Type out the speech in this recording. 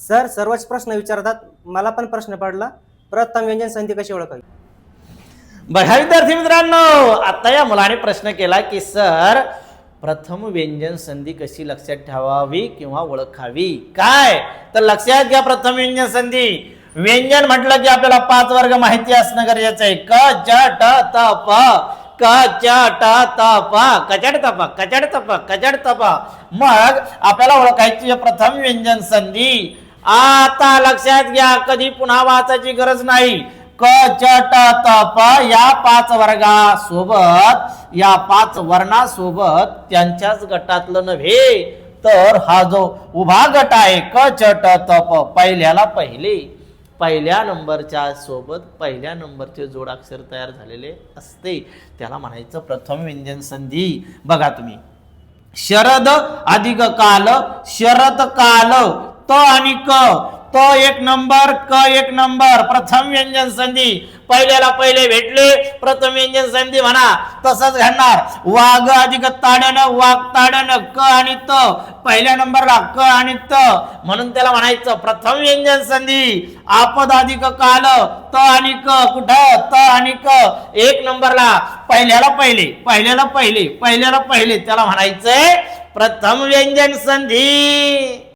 Sir सर्वच प्रश्न विचारतात. मला पण प्रश्न पडला. प्रथम व्यंजन संधी कशी ओळखावी? बघा विद्यार्थी मित्रांनो आता या मुलाने प्रश्न केला की सर प्रथम व्यंजन संधी कशी लक्षात ठेवावी किंवा ओळखावी? काय? तर लक्षात घ्या प्रथम व्यंजन संधी. व्यंजन म्हटलं की आपल्याला पाच वर्ग माहिती असणं गरजेचं आहे. क च ट त प. क च ट त प. कचड तप कचड तप कचड तप मग आपल्याला ओळखायची प्रथम व्यंजन संधी. आता लक्षात घ्या कधी पुन्हा वाचायची गरज नाही. क चट तप या पाच वर्गासोबत या पाच वर्णासोबत त्यांच्याच गटातलं नव्हे. तर हा जो उभा गट आहे क चट तप पहिल्याला पहिले. पहिल्या नंबरच्या सोबत पहिल्या नंबरचे जोडाक्षर तयार झालेले असते. त्याला म्हणायचं प्रथम व्यंजन संधी. बघा तुम्ही. शरद अधिक काल शरद काल त आणि क. त एक नंबर क एक नंबर. प्रथम व्यंजन संधी पहिल्याला पहिले भेटले. प्रथम व्यंजन संधी म्हणा तसंच घडणार. वाघ अधिक ताडन वाघ ताडन क आणि त. पहिल्या नंबरला क आणि त. म्हणून त्याला म्हणायचं प्रथम व्यंजन संधी. आपद अधिक काल त आणि क. कुठं? त आणि क. एक नंबरला पहिल्याला पहिले पहिल्याला पहिले पहिल्याला पहिले. त्याला म्हणायचंय प्रथम व्यंजन संधी.